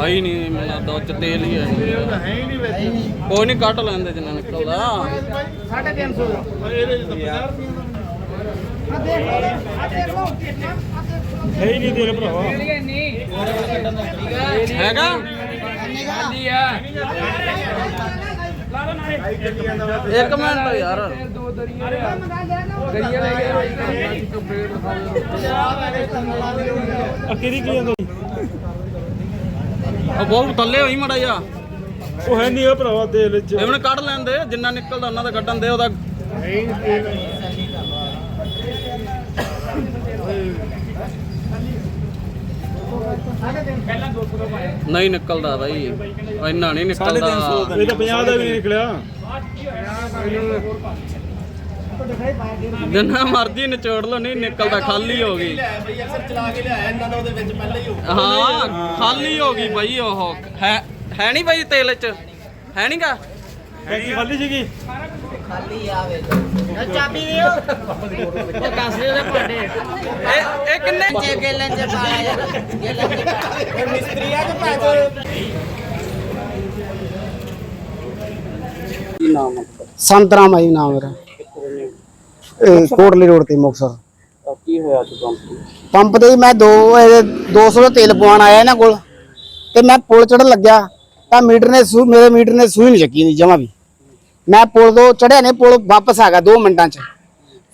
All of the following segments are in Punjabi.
ਆਈ ਨਹੀਂ ਮੈਨੂੰ ਲੱਗਦਾ ਉਹ ਚ ਤੇਲ ਹੀ ਹੈ। ਕੋਈ ਨਹੀਂ ਕੱਢ ਲੈਂਦੇ ਜਿੰਨਾ ਨਿਕਲਦਾ। ਹੈ ਹੀ ਨਹੀਂ ਤੇਰੇ ਭਰਾਵਾ। ਹੈਗਾ? ਇੱਕ ਮਿੰਟ ਯਾਰ। ਆ ਕਿਹਦੀ ਕੀ ਜਾਂਦਾ ਉਹ ਬਹੁਤ ਥੱਲੇ ਹੋਈ ਮੜਾ ਜਾ ਉਹ ਹੈ ਨਹੀਂ ਆ ਭਰਾਵਾ ਤੇਲ ਚ ਇਹਨੇ ਕੱਢ ਲੈਂਦੇ ਜਿੰਨਾ ਨਿਕਲਦਾ ਉਹਨਾਂ ਦਾ ਕੱਢਣ ਦੇ ਉਹਦਾ ਨਹੀਂ ਨਿਕਲਦਾ ਬਾਈ ਇੰਨਾ ਨਹੀਂ ਨਿਕਲਦਾ। ਇਹ ਤਾਂ 50 ਦਾ ਵੀ ਨਹੀਂ ਨਿਕਲਿਆ ਜਿੰਨਾ ਮਰਜ਼ੀ ਨਿਚੋੜ ਲਓ ਨਹੀਂ ਨਿਕਲਦਾ ਖਾਲੀ ਹੋ ਗਈ। ਹਾਂ ਖਾਲੀ ਹੋ ਗਈ ਬਾਈ ਉਹ। ਹੈ ਹੈ ਨਹੀਂ ਬਾਈ ਤੇਲ ਚ? ਹੈ ਨਹੀਂਗਾ ਟੈਂਕੀ ਖਾਲੀ ਸੀਗੀ? ਇਹ ਇਹ ਕਿੰਨੇ? ਕੀ ਨਾਮ ਹੈ? ਸੰਤਰਾਮ ਨਾਮ ਮੇਰਾ। ਇਹ ਕੋਟਲੀ ਰੋਡ ਤੇ ਮੁਕਸਰ ਤੁਹਾਡਾ? ਕੀ ਹੋਇਆ ਅੱਜ ਕੰਪਨੀ ਪੰਪ ਤੇ ਮੈਂ ਦੋ ਇਹ 200 ਦਾ ਤੇਲ ਪਵਾਉਣ ਆਇਆ ਇਹਨਾਂ ਕੋਲ। ਤੇ ਮੈਂ ਪੁਲ ਚੜਨ ਲੱਗਿਆ। ਤਾਂ ਮੀਟਰ ਨੇ ਸੂ ਮੇਰੇ ਮੀਟਰ ਨੇ ਸੂਈ ਨਹੀਂ ਚੱਕੀ ਨਹੀਂ ਜਮਾ ਵੀ। ਮੈਂ ਪੁਲ ਤੋਂ ਚੜਿਆ ਨੇ ਪੁਲ ਵਾਪਸ ਆ ਗਿਆ 2 ਮਿੰਟਾਂ ਚ।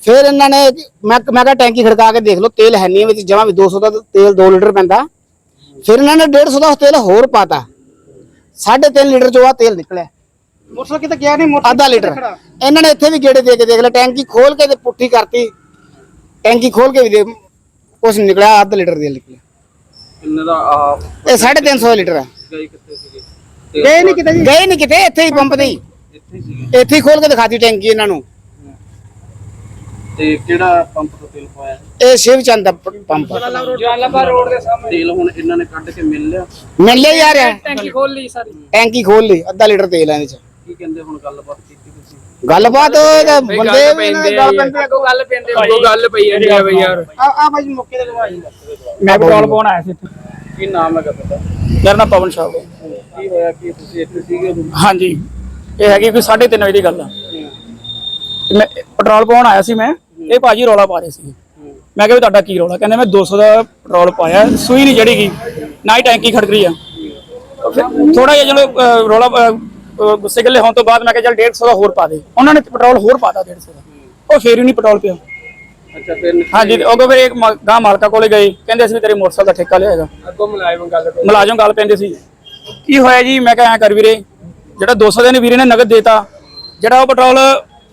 ਫਿਰ ਇਹਨਾਂ ਨੇ ਮੈਂ ਮੈਂ ਕਿਹਾ ਟੈਂਕੀ ਖੜਕਾ ਕੇ ਦੇਖ ਲਓ ਤੇਲ ਹੈ ਨਹੀਂ ਵਿੱਚ ਜਮਾ ਵੀ 200 ਦਾ ਤੇਲ 2 ਲੀਟਰ ਪੈਂਦਾ। ਫਿਰ ਇਹਨਾਂ ਨੇ 150 ਦਾ ਤੇਲ ਹੋਰ ਪਾਤਾ। 3.5 ਲੀਟਰ ਚੋਂ ਆ ਤੇਲ ਨਿਕਲਿਆ। ਮੋਟਰਸਾਈਕਲ ਕਿਤੇ ਗਿਆ ਨਹੀਂ ਅੱਧਾ ਲੀਟਰ। ਇਹਨਾਂ ਨੇ ਇੱਥੇ ਵੀ ਗੇੜੇ ਦੇ ਕੇ ਦੇਖ ਲਿਆ ਟੈਂਕੀ ਖੋਲ ਕੇ ਤੇ ਪੁੱਠੀ ਕਰਤੀ। ਟੈਂਕੀ ਖੋਲ ਕੇ ਵੀ ਦੇ ਕੁਛ ਨਹੀਂ ਨਿਕਲਿਆ ਅੱਧਾ ਲੀਟਰ ਦੇ ਨਿਕਲਿਆ ਕਿੰਨੇ ਦਾ ਆ ਇਹ 350 ਲੀਟਰ ਆ ਗਈ ਕਿੱਥੇ ਸੀਗੇ? ਗਏ ਨਹੀਂ ਕਿਤੇ ਗਏ ਨਹੀਂ ਕਿਤੇ ਇੱਥੇ ਹੀ ਪੰਪ ਤੇ ਹੀ। ਇੱਥੇ ਸੀਗੇ? ਇੱਥੇ ਹੀ ਖੋਲ ਕੇ ਦਿਖਾਤੀ ਟੈਂਕੀ ਇਹਨਾਂ ਨੂੰ। ਤੇ ਕਿਹੜਾ ਪੰਪ ਤੋਂ ਤੇਲ ਪਾਇਆ? ਇਹ ਸ਼ਿਵ ਚੰਦ ਦਾ ਪ- ਪੰਪ। ਆ। ਤੇਲ ਹੁਣ ਇਹਨਾਂ ਨੇ ਕੱਢ ਕੇ ਮਿਲ ਲਿਆ? ਮਿਲ ਲਿਆ ਯਾਰ। ਟੈਂਕੀ ਖੋਲ ਲਈ ਸਾਰੀ। ਟੈਂਕੀ ਖੋਲ ਲਈ ਅੱਧਾ ਲੀਟਰ ਤੇਲ ਆ ਇਹਦੇ ਚ। ਕੀ ਕਹਿੰਦੇ ਹੁਣ ਗੱਲਬਾਤ ਕੀਤੀ ਤੁਸੀਂ? ਗੱਲਬਾਤ ਉਹ ਇਹਦਾ ਬੰਦੇ ਵੀ ਦੇ ਗੱਲ ਪੈਂਦੇ ਆ। ਅੱਗੋਂ ਗੱਲ ਪੈਂਦੇ ਅੱਗੋਂ ਗੱਲ ਪਈ ਜਾਂਦੀ ਆ ਬਈ ਯਾਰ। ਆ ਆ ਭਾਈ ਮੌਕੇ ਤੇ ਲਵਾਈ ਮੈਂ ਪੈਟਰੋਲ ਪਾਉਣ ਆਇਆ ਸੀ ਇੱਥੇ। ਕੀ ਨਾਮ ਹੈਗਾ ਤੁਹਾਡਾ? ਮੇਰਾ ਨਾਮ ਪਵਨ ਸ਼ਾਹ। ਹੈ ਕੀ ਹੋਇਆ ਕੀ ਤੁਸੀਂ ਇੱਥੇ ਸੀਗੇ ਉਦੋਂ? ਹਾਂਜੀ। ਇਹ ਹੈਗੀ ਕੋਈ 3:30 ਵਜੇ ਦੀ ਗੱਲ ਆ। ਤੇ ਮੈਂ ਪੈਟਰੋਲ ਪਾਉਣ ਆਇਆ ਸੀ ਮੈਂ। ਇਹ ਭਾਜੀ ਰੌਲਾ ਪਾ ਰਹੇ ਸੀ। ਮੈਂ ਕਿਹਾ ਵੀ ਤੁਹਾਡਾ ਕੀ ਰੌਲਾ? ਕਹਿੰਦੇ ਮੈਂ 200 ਦਾ ਪੈਟਰੋਲ ਪਾਇਆ ਸੂਈ ਨਹੀਂ ਜੜੀ ਗਈ ਨਾ ਹੀ ਟੈਂਕੀ ਖੜਕ ਰਹੀ ਆ ਥੋੜਾ ਜਿਹਾ ਚਲੋ ਅਹ, ਰੌਲਾ ਅਹ, ਗੁੱਸੇ ਗੱਲੇ ਹੋਣ ਤੋਂ ਬਾਅਦ ਮੈਂ ਕਿਹਾ ਚੱਲ 150 ਦਾ ਹੋਰ ਪਾ ਦੇ। ਉਹਨਾਂ ਨੇ ਪੈਟਰੋਲ ਹੋਰ ਪਾਤਾ 150 ਦਾ। ਉਹ ਫੇਰ ਹੀ ਨਹੀਂ ਪੈਟਰੋਲ ਪਿਆ। ਅੱਛਾ ਫਿਰ ਹਾਂਜੀ ਉਹ ਫਿਰ ਇੱਕ ਗਾਂ ਮਾਲਕਾ ਕੋਲੇ ਗਏ। ਕਹਿੰਦੇ ਅਸੀਂ ਤੇਰੇ ਮੋਟਰਸਾਈਕਲ ਦਾ ਠੇਕਾ ਲਿਆ ਹੈਗਾ। ਅੱਗੋਂ ਮੁਲਾਜ਼ਮ ਗੱਲ ਮੁਲਾਜ਼ਮ ਗੱਲ ਪੈਂਦੇ ਸੀ। ਕੀ ਹੋਇਆ ਜੀ? ਮੈਂ ਕਿਹਾ ਐ ਕਰ ਵੀਰੇ ਜਿਹੜਾ 200 ਦੇ ਨੇ ਵੀਰੇ ਨੇ ਨਗਦ ਦੇਤਾ ਜਿਹੜਾ ਉਹ ਪੈਟਰੋਲ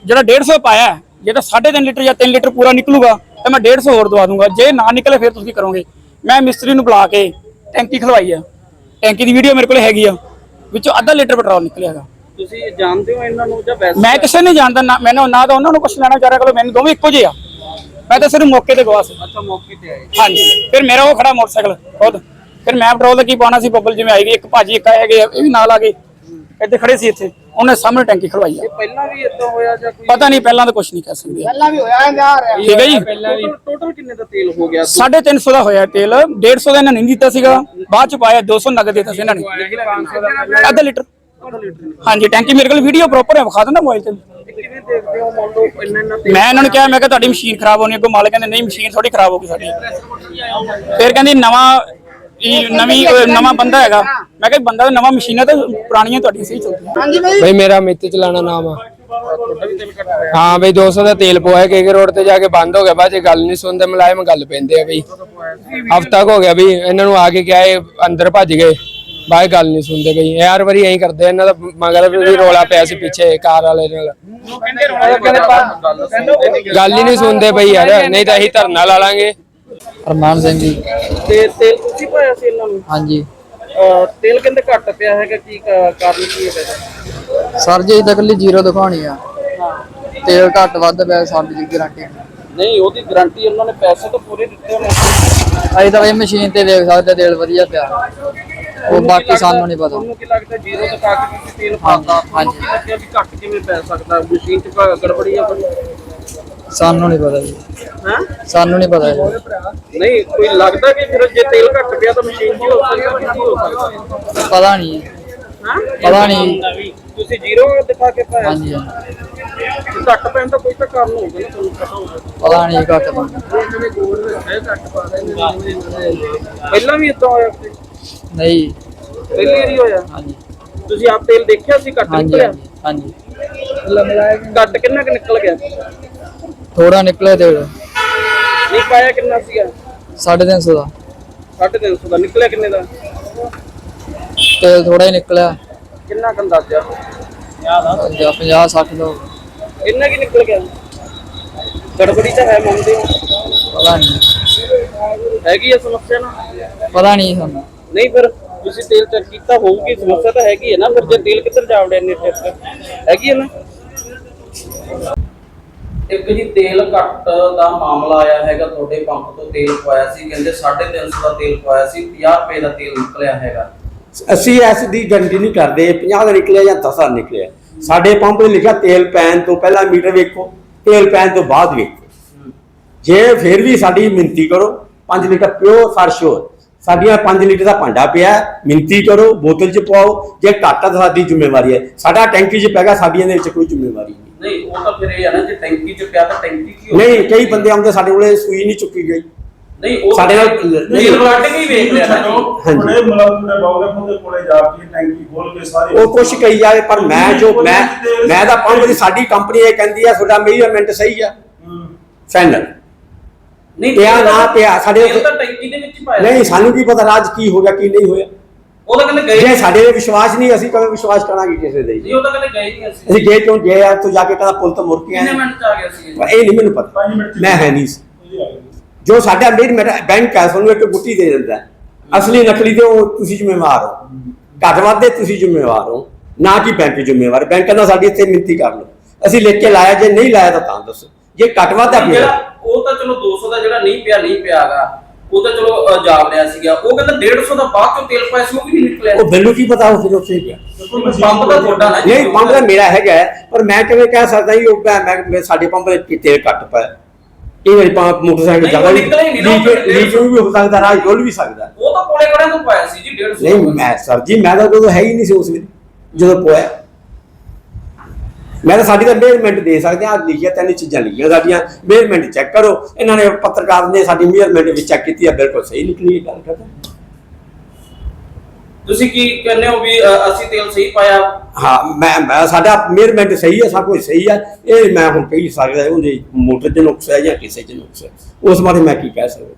ਜਿਹੜਾ 150 ਪਾਇਆ ਹੈ, ਜੇ ਤਾਂ 3.5 ਲੀਟਰ ਜਾਂ 3 ਲੀਟਰ ਪੂਰਾ ਨਿਕਲੂਗਾ ਤਾਂ ਮੈਂ 150 ਹੋਰ ਦਵਾ ਦੂੰਗਾ। ਜੇ ਨਾ ਨਿਕਲੇ ਫਿਰ ਤੁਸੀਂ ਕਰੋਗੇ। ਮੈਂ ਮਿਸਤਰੀ ਨੂੰ ਬੁਲਾ ਕੇ ਟੈਂਕੀ ਖਲਵਾਈ ਆ। ਟੈਂਕੀ ਦੀ ਵੀਡੀਓ ਮੇਰੇ ਕੋਲ ਹੈਗੀ ਆ। ਵਿੱਚੋਂ ਅੱਧਾ ਲੀਟਰ ਪੈਟਰੋਲ ਨਿਕਲਿਆਗਾ ਤੁਸੀਂ ਜਾਣਦੇ ਹੋ ਇਹਨਾਂ ਨੂੰ ਜਾਂ ਵੈਸੇ? ਮੈਂ ਕਿਸੇ ਨਹੀਂ ਜਾਣਦਾ ਨਾ ਮੈਨੂੰ ਨਾ ਤਾਂ ਉਹਨਾਂ ਨੂੰ ਕੁਝ ਲੈਣਾ ਵਿਚਾਰਿਆ ਕੋਲ ਮੈਨੂੰ ਦੋਵੇਂ ਇੱਕੋ ਜਿਹੇ ਆ। ਮੈਂ ਤਾਂ ਸਿਰਫ ਮੌਕੇ ਤੇ ਗਵਾ ਸੀ। ਅੱਛਾ ਮੌਕੇ ਤੇ ਆਏ। ਹਾਂਜੀ ਫਿਰ ਮੇਰਾ ਉਹ ਖੜਾ ਮੋਟਰਸਾਈਕਲ ਖੁਦ। ਫਿਰ ਮੈਂ ਪੈਟਰੋਲ ਦਾ ਕੀ ਪਾਉਣਾ ਸੀ ਬੱਬਲ ਜਿਵੇਂ ਆਈ ਗਈ ਇੱਕ ਭਾਜੀ ਇੱਕ ਹੈਗੇ ਆ, ਇਹ ਵੀ ਨਾਲ ਆ ਗਏ। ਇੱਥੇ ਖੜੇ ਸੀ ਇੱਥੇ। ਉਹਨੇ ਸਾਹਮਣੇ ਟੈਂਕੀ ਖੜਵਾਈ ਆ। ਪਹਿਲਾਂ ਵੀ ਇਦਾਂ ਹੋਇਆ ਜਾਂ ਕੋਈ ਪਤਾ ਨਹੀਂ ਪਹਿਲਾਂ ਤਾਂ ਕੁਝ ਨਹੀਂ ਕਹਿ ਸਕਦੇ। ਪਹਿਲਾਂ ਵੀ ਹੋਇਆ ਯਾਰ ਠੀਕ ਹੈ ਜੀ। ਟੋਟਲ ਟੋਟਲ ਕਿੰਨੇ ਦਾ ਤੇਲ ਹੋ ਗਿਆ 350 ਦਾ ਹੋਇਆ ਤੇਲ। 150 ਦਾ ਇਹਨਾਂ ਨੇ ਨਹੀਂ ਦਿੱਤਾ ਸੀਗਾ। ਬਾਅਦ ਚ ਪਾਇਆ 200 ਨਗਦ ਦਿੱਤਾ ਸੀ ਇਹਨਾਂ ਨੇ। ਅੱਧਾ ਲੀਟਰ। ਹਾਂਜੀ ਟੈਂਕੀ ਮੇਰੇ ਕੋਲ ਵੀਡੀਓ ਪ੍ਰੋਪਰ ਹੈ ਵਿਖਾ ਦਿੰਦਾ ਮੋਬਾਈਲ ਤੇ। ਕਿਵੇਂ ਦੇਖਦੇ ਹੋ? ਮੰਨ ਲਓ ਇੰਨਾ ਇੰਨਾ ਤੇਲ ਮੈਂ ਇਹਨਾਂ ਨੂੰ ਕਿਹਾ ਮੈਂ ਕਿਹਾ ਤੁਹਾਡੀ ਮਸ਼ੀਨ ਖਰਾਬ ਹੋਣੀ ਹੈ। ਕੋਈ ਮਾਲਕ ਕਹਿੰਦੇ ਨਹੀਂ ਮਸ਼ੀਨ ਥੋੜੀ ਖਰਾਬ ਹੋਗੀ ਸਾਡੀ। ਫਿਰ ਕਹਿੰਦੀ ਨਵਾਂ ਇਹ ਨਵੀਂ ਨਵਾਂ ਬੰਦਾ ਹੈਗਾ। ਮੈਂ ਕਿਹਾ ਬੰਦਾ ਤਾਂ ਨਵਾਂ ਮਸ਼ੀਨਾਂ ਤਾਂ ਪੁਰਾਣੀਆਂ ਤੁਹਾਡੀਆਂ ਸਹੀ ਚੱਲਦੀਆਂ। ਹਾਂਜੀ ਭਾਈ ਭਾਈ ਮੇਰਾ ਮਿੱਤ ਚਲਾਣਾ ਨਾਮ ਆ। ਤੁਹਾਡਾ ਵੀ ਤੇਲ ਘੱਟ ਪਿਆ ਹਾਂ ਬਈ 200 ਦਾ ਤੇਲ ਪਵਾਇਆ ਕੇਕੇ ਰੋਡ ਤੇ ਜਾ ਕੇ ਬੰਦ ਹੋ ਗਿਆ। ਬਾਅਦ ਚ ਗੱਲ ਨਹੀਂ ਸੁਣਦੇ ਮੁਲਾਇਮ ਗੱਲ ਪੈਂਦੇ ਆ ਬਈ। ਹਫਤਾ ਹੋ ਗਿਆ ਬਈ ਇਹਨਾਂ ਨੂੰ ਆ ਕੇ ਕਿਹਾ ਇਹ ਅੰਦਰ ਭੱਜ ਗਏ। ਬਾਅਦ ਗੱਲ ਨਹੀਂ ਸੁਣਦੇ ਬਈ। ਯਾਰ ਵਾਰੀ ਐਂ ਕਰਦੇ ਆ, ਇਹਨਾਂ ਦਾ ਮਗਰ ਵੀ ਰੋਲਾ ਪਿਆ ਸੀ ਪਿੱਛੇ ਕਾਰ ਵਾਲੇ ਨਾਲ। ਗੱਲ ਹੀ ਨਹੀਂ ਸੁਣਦੇ ਬਈ ਯਾਰ ਨਹੀਂ ਤਾਂ ਅਸੀਂ ਧਰਨਾ ਲਾ ਲਾਂਗੇ। ਅਰਮਾਨ ਸਿੰਘ ਜੀ। ਤੇ ਤੇਲ ਤੁਸੀਂ ਪਾਇਆ ਸੀ ਇਹਨਾਂ ਨੂੰ? ਹਾਂਜੀ। ਅਹ ਤੇਲ ਕਹਿੰਦੇ ਘੱਟ ਪਿਆ ਹੈਗਾ ਕੀ ਕ- ਕਾਰਨ ਕੀ ਹੈ ਇਹਦਾ? ਸਰ ਜੀ ਤੱਕ ਲਈ ਜ਼ੀਰੋ ਦਿਖਾਉਣੀ ਆ। ਤੇਲ ਘੱਟ ਵੱਧ ਪਿਆ ਸਾਡੀ ਦੀ ਗਾਰੰਟੀ ਨਹੀਂ ਉਹਦੀ ਗਾਰੰਟੀ ਉਹਨਾਂ ਨੇ ਪੈਸੇ ਤਾਂ ਪੂਰੇ ਦਿੱਤੇ ਹੋਣੇ ਅਸੀਂ ਤਾਂ ਇਹ ਮਸ਼ੀਨ ਤੇ ਦੇਖ ਸਕਦੇ ਤੇਲ ਵਧੀਆ ਪਿਆ। ਉਹ ਬਾਕੀ ਸਾਨੂੰ ਨਹੀਂ ਪਤਾ। ਤੁਹਾਨੂੰ ਕੀ ਲੱਗਦਾ ਜ਼ੀਰੋ ਤੱਕ ਆ ਕੇ ਤੁਸੀਂ ਤੇਲ ਪਾਤਾ ਹਾਂਜੀ। ਕੀ ਲੱਗਿਆ ਵੀ ਘੱਟ ਕਿਵੇਂ ਪੈ ਸਕਦਾ? ਮਸ਼ੀਨ 'ਚ ਗ- ਗੜਬੜੀ ਆ ਕੋਈ ਸਾਨੂੰ ਨਹੀਂ ਪਤਾ ਜੀ। ਹਾਂ? ਸਾਨੂੰ ਨਹੀਂ ਪਤਾ ਜੀ। ਨਹੀਂ ਕੋਈ ਲੱਗਦਾ ਕਿ ਫਿਰ ਜੇ ਤੇਲ ਘੱਟ ਪਿਆ ਤਾਂ ਮਸ਼ੀਨ 'ਚ ਹੀ ਹੋ ਸਕਦਾ ਕੀ ਹੋ ਸਕਦਾ ਪਤਾ ਨਹੀਂ ਹਾਂ? ਪਤਾ ਨਹੀਂ ਤੁਸੀਂ ਜ਼ੀਰੋ ਦਿਖਾ ਕੇ ਪਾਇਆ। ਹਾਂਜੀ ਹਾਂਜੀ। ਜੇ ਘੱਟ ਪੈਣ ਤਾਂ ਕੋਈ ਤਾਂ ਕਾਰਨ ਹੋਊਗਾ ਨਾ ਤੁਹਾਨੂੰ ਪਤਾ ਹੋਊਗਾ। ਪਤਾ ਨਹੀਂ ਘੱਟ ਬੰਦ ਪਹਿਲਾਂ ਵੀ ਇਦਾਂ ਹੋਇਆ ਸੀ? ਨਹੀਂ। ਪਹਿਲੀ ਵਾਰੀ ਹੋਇਆ? ਹਾਂਜੀ। ਤੁਸੀਂ ਆਪ ਤੇਲ ਦੇਖਿਆ ਸੀ ਘੱਟ ਹਾਂਜੀ ਨਿਕਲਿਆ? ਹਾਂਜੀ ਹਾਂਜੀ। ਘੱਟ ਕਿੰਨਾ ਕੁ ਨਿਕਲ ਗਿਆ? ਥੋੜਾ ਨਿਕਲਿਆ ਤੇਲ ਨਹੀਂ ਪਾਇਆ ਕਿੰਨਾ ਸੀਗਾ? 350 ਦਾ। 350 ਦਾ। ਨਿਕਲਿਆ ਕਿੰਨੇ ਦਾ? ਤੇਲ ਥੋੜਾ ਹੀ ਨਿਕਲਿਆ। ਕਿੰਨਾ ਕੁ ਅੰਦਾਜ਼ਾ? 50 50 60 ਦਾ। ਇੰਨਾ ਕੀ ਨਿਕਲ ਗਿਆ? ਗੜਬੜੀ ਤਾਂ ਹੈ ਮੰਨਦੇ ਹੋ ਪਤਾ ਨਹੀਂ। ਹੈਗੀ ਆ ਸਮੱਸਿਆ ਨਾ? ਪਤਾ ਨਹੀਂ ਸਾਨੂੰ। ਨਹੀਂ ਫਿਰ ਤੁਸੀਂ ਤੇਲ ਚੈੱਕ ਕੀਤਾ ਹੋਊਗੀ ਸਮੱਸਿਆ ਤਾਂ ਹੈਗੀ ਹੈ ਨਾ ਫਿਰ ਜੇ ਤੇਲ ਕਿੱਧਰ ਜਾ ਵੜਿਆ ਇੰਨੇ ਚਿਰ ਤੱਕ? ਹੈਗੀ ਹੈ ਨਾ? ਇੱਕ ਜੀ ਤੇਲ ਘੱਟ ਦਾ ਮਾਮਲਾ ਆਇਆ ਹੈਗਾ ਤੁਹਾਡੇ ਪੰਪ ਤੋਂ ਤੇਲ ਪਾਇਆ ਸੀ ਕਹਿੰਦੇ 350 ਦਾ ਤੇਲ ਪਵਾਇਆ ਸੀ 50 ਰੁਪਏ ਦਾ ਤੇਲ ਨਿਕਲਿਆ ਹੈਗਾ। ਅਸੀਂ ਇਸ ਦੀ ਗਰੰਟੀ ਨਹੀਂ ਕਰਦੇ 50 ਦਾ ਨਿਕਲਿਆ ਜਾਂ 10 ਦਾ ਨਿਕਲਿਆ। ਸਾਡੇ ਪੰਪ ਤੇ ਲਿਖਿਆ ਤੇਲ ਪੈਣ ਤੋਂ ਪਹਿਲਾਂ ਮੀਟਰ ਵੇਖੋ ਤੇਲ ਪੈਣ ਤੋਂ ਬਾਅਦ ਵੇਖੋ। ਜੇ ਫਿਰ ਵੀ ਸਾਡੀ ਮਿੰਤੀ ਕਰੋ 5 ਲੀਟਰ ਪਿਓ ਫਾਰ ਸ਼ੋਰ ਸਾਡੀਆਂ 5 ਲੀਟਰ ਦਾ ਭਾਂਡਾ ਪਿਆ ਹੈ, ਮਿੰਤੀ ਕਰੋ ਬੋਤਲ ਚ ਪਾਓ ਜੇ ਘੱਟ ਤਾਂ ਸਾਡੀ ਜ਼ਿੰਮੇਵਾਰੀ ਹੈ। ਸਾਡਾ ਟੈਂਕੀ ਚ ਪੈਗਾ ਸਾਡੀਆਂ ਦੇ ਵਿੱਚ ਕੋਈ ਜ਼ਿੰਮੇਵਾਰੀ ਨਹੀਂ। ਨਹੀਂ ਉਹ ਤਾਂ ਫਿਰ ਇਹ ਹੈ ਨਾ ਜੇ ਟੈਂਕੀ ਚ ਪਿਆ ਤਾਂ ਟੈਂਕੀ ਕੀ ਹੋ ਨਹੀਂ ਕਈ ਬੰਦੇ ਆਉਂਦੇ ਸਾਡੇ ਕੋਲੇ ਸੂਈ ਨਹੀਂ ਚੁੱਕੀ ਗਈ। ਨਹੀਂ ਉਹ ਸਾਡੇ ਨਾਲ- ਨਹੀਂ ਕੇ ਹੀ ਵੇਖ ਲਿਆ ਨਾ। ਜੀ ਹਾਂਜੀ। ਬੜੇ ਮੁਲਾਜ਼ਮ ਨੇ ਬਾਉਗੇ ਉਹਦੇ ਕੋਲੇ ਜਾ ਕੇ ਟੈਂਕੀ ਖੋਲ ਕੇ ਸਾਰੀ ਉਹ ਕੁਛ ਕਹੀ ਜਾਵੇ ਪਰ ਮੈਂ ਜੋ ਮੈਂ ਮੈਂ ਤਾਂ ਦੀ ਸਾਡੀ ਕੰਪਨੀ ਇਹ ਕਹਿੰਦੀ ਆ ਤੁਹਾਡਾ ਮੇਜਰਮੈਂਟ ਸਹੀ ਆ। ਹੂੰ। ਫਾਈਨਲ ਨਹੀਂ ਪਿਆ ਨਾ ਪਿਆ ਸਾਡੇ ਤੇਲ ਤਾਂ ਟੈਂਕੀ ਦੇ ਵਿੱਚ ਹੀ ਪਾਇਆ। ਨਹੀਂ ਸਾਨੂੰ ਕੀ ਪਤਾ ਰਾਜ ਕੀ ਹੋ ਗਿਆ ਕੀ ਨਹੀਂ ਹੋਇਆ। ਉਹ ਤਾਂ ਕਹਿੰਦੇ ਗਏ ਜੇ ਸਾਡੇ ਤੇ ਵਿਸ਼ਵਾਸ ਨਹੀਂ ਅਸੀਂ ਕਦੇ ਵਿਸ਼ਵਾਸ ਕਰਾਂਗੇ ਕਿਸੇ ਦੇ? ਜੀ, ਉਹ ਤਾਂ ਕਹਿੰਦੇ ਗਏ ਨਹੀਂ ਅਸੀਂ। ਅਸੀਂ ਗਏ ਕਿਉਂ? ਗਏ ਆ ਤੂੰ ਜਾ ਕੇ ਕਦਾ ਪੁਲ ਤੋਂ ਮੁੜ ਕੇ ਕਿੰਨੇ ਆਏ। ਮਿੰਟ ਚ ਆ ਗਿਆ ਸੀ ਪਰ ਇਹ ਨਹੀਂ ਮੈਨੂੰ ਪਤਾ। ਪੰਜ ਮਿੰਟ ਚ ਮੈਂ ਹੈ ਨਹੀਂ ਸੀ। ਜੋ ਸਾਡਾ ਮੇਰ ਮੇਰਾ ਬੈਂਕ ਹੈ ਸਾਨੂੰ ਇੱਕ ਗੁੱਟੀ ਦੇ ਦਿੰਦਾ ਹੈ। ਅਸਲੀ ਨਕਲੀ ਤੇ ਉਹ ਤੁਸੀਂ ਜ਼ਿੰਮੇਵਾਰ ਹੋ। ਘੱਟ ਵੱਧ ਦੇ ਤੁਸੀਂ ਜ਼ਿੰਮੇਵਾਰ ਹੋ। ਨਾ ਕਿ ਬੈਂਕ ਜ਼ਿੰਮੇਵਾਰ। ਬੈਂਕ ਨਾਲ ਸਾਡੀ ਇੱਥੇ ਮਿੰਤੀ ਕਰ ਲਓ। ਅਸੀਂ ਲਿਖ ਕੇ ਲਾਇਆ ਜੇ ਨਹੀਂ ਲਾਇਆ ਤਾਂ ਤਾਂ ਦੱਸੋ। ਜੇ ਘੱਟ ਵੱਧ ਆ ਜਿਹੜਾ ਪਿਆ ਉਹ ਤਾਂ ਚਲੋ 200 ਦਾ ਜਿਹੜਾ ਨਹੀਂ ਪਿਆ ਨਹੀਂ ਪਿਆਗਾ। ਉਹ ਤਾਂ ਚਲੋ ਜਾ ਰਿਹਾ ਸੀਗਾ। ਉਹ ਕਹਿੰਦਾ 150 ਦਾ ਬਾਅਦ ਚੋਂ ਤੇਲ ਪਾਇਆ ਸੀ ਉਹ ਵੀ ਨਹੀਂ ਨਿਕਲਿਆ। ਉਹ ਮੈਨੂੰ ਕੀ ਪਤਾ ਉਹ ਫਿਰ ਉੱਥੇ ਗਿਆ। ਪੰਪ ਦਾ ਤੁਹਾਡਾ ਨਾ। ਨਹੀਂ ਪੰਪ ਦਾ ਮੇਰਾ ਹੈਗਾ ਪਰ ਮੈਂ ਕਿਵੇਂ ਕਹਿ ਸਕਦਾ ਜੀ ਉਹ ਮੈਂ ਸਾਡੇ ਪੰਪ ਦੇ ਤੇਲ ਘੱਟ ਪਾਇਆ ਇਹ ਵਾਰੀ ਪੰਪ ਮੋਟਰਸਾਈਕਲ ਨਹੀਂ, ਜ਼ਿਆਦਾ ਵੀ ਲੀਕ ਵੀ ਹੋ ਸਕਦਾ ਰਾਹ ਡੋਲ ਵੀ ਸਕਦਾ। ਉਹ ਤਾਂ ਕੋਲੇ ਕੜਿਆਂ ਤੋਂ ਪਾਇਆ ਸੀ ਜੀ 150 ਨਹੀਂ ਮੈਂ ਸਰ ਜੀ ਮੈਂ ਤਾਂ ਉਦੋਂ ਹੈ ਹੀ ਨਹੀਂ ਸੀ ਉਸ ਵੇਲੇ ਜਦੋਂ ਪੋਇਆ। ਮੈਂ ਤਾਂ ਸਾਡੀ ਤਾਂ ਮੇਅਰਮੈਂਟ ਦੇ ਸਕਦੇ ਆ ਲਿਖਿਆ ਤਿੰਨ ਚੀਜ਼ਾਂ ਲਿਖੀਆਂ ਸਾਡੀਆਂ ਮੇਅਰਮੈਂਟ ਚੈੱਕ ਕਰੋ। ਇਹਨਾਂ ਨੇ ਪੱਤਰਕਾਰ ਨੇ ਸਾਡੀ ਮੇਅਰਮੈਂਟ ਵਿੱਚ ਚੈੱਕ ਕੀਤੀ ਆ ਬਿਲਕੁਲ ਸਹੀ ਨਿਕਲੀ ਇਹ ਗੱਲ ਖਤਮ ਤੁਸੀਂ ਕੀ ਕਹਿੰਦੇ ਹੋ ਵੀ ਅ, ਅਸੀਂ ਤੇਲ ਸਹੀ ਪਾਇਆ? ਹਾਂ ਮੈਂ ਮੈਂ ਸਾਡਾ ਮੇਅਰਮੈਂਟ ਸਹੀ ਹੈ ਸਭ ਕੁਝ ਸਹੀ ਹੈ ਇਹ ਮੈਂ ਹੁਣ ਕਹੀ ਸਕਦਾ ਉਹਦੇ ਮੋਟਰ 'ਚ ਨੁਕਸ ਹੈ ਜਾਂ ਕਿਸੇ 'ਚ ਨੁਕਸ ਹੈ ਉਸ ਬਾਰੇ ਮੈਂ ਕੀ ਕਹਿ ਸਕਦਾ?